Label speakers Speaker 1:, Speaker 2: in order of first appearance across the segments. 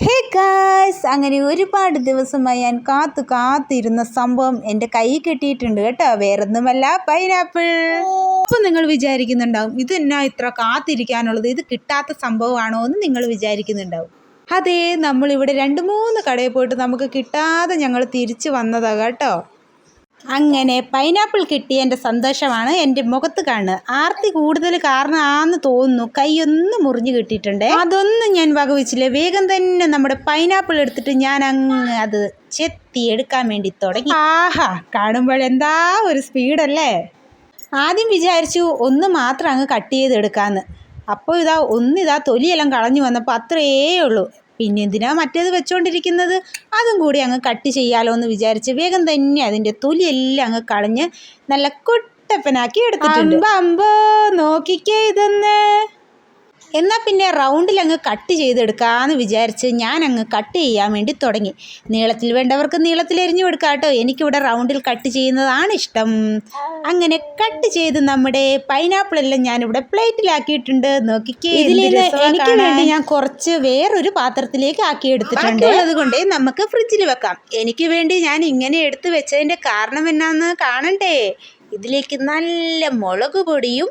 Speaker 1: Hey guys അങ്ങനെ ഒരുപാട് ദിവസമായി ഞാൻ കാത്തു കാത്തിരുന്ന സംഭവം എന്റെ കൈ കിട്ടിയിട്ടുണ്ട് കേട്ടോ. വേറൊന്നുമല്ല പൈനാപ്പിൾ അപ്പം നിങ്ങൾ വിചാരിക്കുന്നുണ്ടാവും ഇത് എന്നാ ഇത്ര കാത്തിരിക്കാനുള്ളത്? ഇത് കിട്ടാത്ത സംഭവമാണോ എന്ന് നിങ്ങൾ വിചാരിക്കുന്നുണ്ടാവും. അതെ നമ്മളിവിടെ രണ്ട് മൂന്ന് കടയിൽ പോയിട്ട് നമുക്ക് കിട്ടാതെ ഞങ്ങൾ തിരിച്ചു വന്നതാണ് കേട്ടോ. അങ്ങനെ പൈനാപ്പിൾ കിട്ടിയതിന്റെ സന്തോഷമാണ്. എന്റെ മുഖത്ത് കാണുന്നത് ആർത്തി കൂടുതൽ കാരണമാണെന്ന് തോന്നുന്നു. കൈയൊന്ന് മുറിഞ്ഞു കിട്ടിയിട്ടുണ്ട്. അതൊന്നും ഞാൻ വകവെച്ചില്ല. വേഗം തന്നെ നമ്മുടെ പൈനാപ്പിൾ എടുത്തിട്ട് ഞാൻ അങ്ങ് അത് ചെത്തി എടുക്കാൻ വേണ്ടി തുടങ്ങി. ആഹാ കാണുമ്പോൾ എന്താ ഒരു സ്പീഡല്ലേ ആദ്യം വിചാരിച്ചു ഒന്ന് മാത്രം അങ്ങ് കട്ട് ചെയ്തെടുക്കാമെന്ന് അപ്പോൾ ഇതാ ഒന്നിതാ തൊലിയെല്ലാം കളഞ്ഞു വന്നപ്പോൾ അത്രയേ ഉള്ളൂ. പിന്നെ എന്തിനാ മറ്റേത് വെച്ചുകൊണ്ടിരിക്കുന്നത് അതും കൂടി അങ്ങ് കട്ട് ചെയ്യാലോ എന്ന് വിചാരിച്ച് വേഗം തന്നെ അതിന്റെ തൊലിയെല്ലാം അങ്ങ് കളഞ്ഞ് നല്ല കുട്ടപ്പനാക്കി എടുത്തിട്ടുണ്ട്. അമ്പോ നോക്കിക്കേ ഇതൊന്ന്. എന്നാൽ പിന്നെ റൗണ്ടിൽ അങ്ങ് കട്ട് ചെയ്തെടുക്കാമെന്ന് വിചാരിച്ച് ഞാൻ അങ്ങ് കട്ട് ചെയ്യാൻ വേണ്ടി തുടങ്ങി. നീളത്തിൽ വേണ്ടവർക്ക് നീളത്തിൽ എരിഞ്ഞു കൊടുക്കാം കേട്ടോ. എനിക്കിവിടെ റൗണ്ടിൽ കട്ട് ചെയ്യുന്നതാണ് ഇഷ്ടം. അങ്ങനെ കട്ട് ചെയ്ത് നമ്മുടെ പൈനാപ്പിൾ എല്ലാം ഞാനിവിടെ പ്ലേറ്റിലാക്കിയിട്ടുണ്ട്. നോക്കിക്കേ ഇതിൽ എനിക്ക് വേണ്ടി ഞാൻ കുറച്ച് വേറൊരു പാത്രത്തിലേക്ക് ആക്കി എടുത്തിട്ടുണ്ട് അതുകൊണ്ട് നമുക്ക് ഫ്രിഡ്ജിൽ വെക്കാം. എനിക്ക് വേണ്ടി ഞാൻ ഇങ്ങനെ എടുത്ത് വെച്ചതിന്റെ കാരണം എന്നാന്ന് കാണണ്ടേ? ഇതിലേക്ക് നല്ല മുളക് പൊടിയും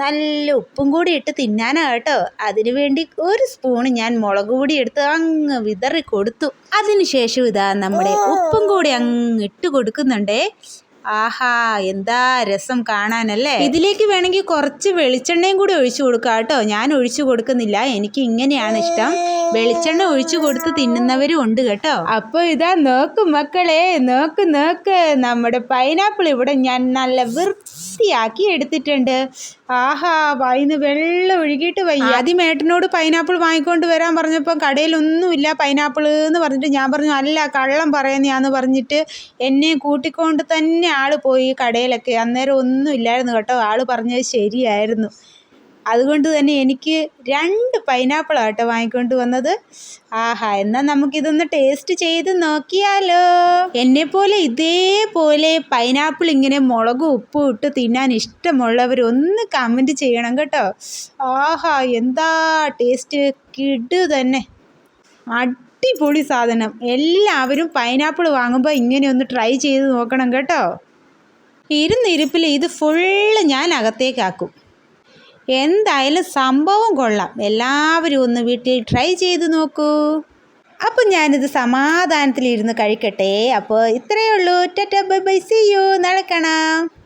Speaker 1: നല്ല ഉപ്പും കൂടി ഇട്ട് തിന്നാനാ കേട്ടോ. അതിനു വേണ്ടി ഒരു സ്പൂണ് ഞാൻ മുളക് പൊടി എടുത്ത് അങ്ങ് വിതറി കൊടുത്തു. അതിനുശേഷം ഇതാ നമ്മുടെ ഉപ്പും കൂടി അങ്ങ് ഇട്ട് കൊടുക്കുന്നുണ്ടേ. ആഹാ എന്താ രസം കാണാനല്ലേ? ഇതിലേക്ക് വേണമെങ്കിൽ കുറച്ച് വെളിച്ചെണ്ണയും കൂടി ഒഴിച്ചു കൊടുക്കാം കേട്ടോ. ഞാൻ ഒഴിച്ചു കൊടുക്കുന്നില്ല. എനിക്ക് ഇങ്ങനെയാണ് ഇഷ്ടം. വെളിച്ചെണ്ണ ഒഴിച്ചു കൊടുത്ത് തിന്നുന്നവരും ഉണ്ട് കേട്ടോ. അപ്പോൾ ഇതാ നോക്ക് മക്കളെ നോക്ക് നോക്ക്. നമ്മുടെ പൈനാപ്പിൾ ഇവിടെ ഞാൻ നല്ല വൃത്തിയാക്കി എടുത്തിട്ടുണ്ട്. ആഹാ വായിന്ന് വെള്ളം ഒഴുകിയിട്ട് വയ്യ. ആദ്യം മേട്ടനോട് പൈനാപ്പിൾ വാങ്ങിക്കൊണ്ട് വരാൻ പറഞ്ഞപ്പോൾ കടയിലൊന്നുമില്ല പൈനാപ്പിൾ എന്ന് പറഞ്ഞിട്ട് ഞാൻ പറഞ്ഞു അല്ല കള്ളം പറയുന്നതാന്ന് പറഞ്ഞിട്ട് എന്നെ കൂട്ടിക്കൊണ്ട് തന്നെ ആൾ പോയി കടയിലൊക്കെ. അന്നേരം ഒന്നും ഇല്ലായിരുന്നു കേട്ടോ. ആൾ പറഞ്ഞത് ശരിയായിരുന്നു. അതുകൊണ്ട് തന്നെ എനിക്ക് രണ്ട് പൈനാപ്പിൾ ആട്ടോ വാങ്ങിക്കൊണ്ട് വന്നത്. ആഹാ എന്നാൽ നമുക്കിതൊന്ന് ടേസ്റ്റ് ചെയ്ത് നോക്കിയാലോ. എന്നെ പോലെ ഇതേപോലെ പൈനാപ്പിൾ ഇങ്ങനെ മുളകും ഉപ്പും ഇട്ട് തിന്നാൻ ഇഷ്ടമുള്ളവർ ഒന്ന് കമന്റ് ചെയ്യണം കേട്ടോ. ആഹാ എന്താ ടേസ്റ്റ് കിടു തന്നെ. അടിപൊളി സാധനം. എല്ലാവരും പൈനാപ്പിൾ വാങ്ങുമ്പോൾ ഇങ്ങനെ ഒന്ന് ട്രൈ ചെയ്ത് നോക്കണം കേട്ടോ. ഇരുന്നിരിപ്പിൽ ഇത് ഫുള്ള് ഞാൻ അകത്തേക്കാക്കും. എന്തായാലും സംഭവം കൊള്ളാം. എല്ലാവരും ഒന്ന് വീട്ടിൽ ട്രൈ ചെയ്ത് നോക്കൂ. അപ്പം ഞാനിത് സമാധാനത്തിലിരുന്ന് കഴിക്കട്ടെ. അപ്പോൾ ഇത്രയേ ഉള്ളൂ. Ta-ta bye bye see you നാളെ കാണാം.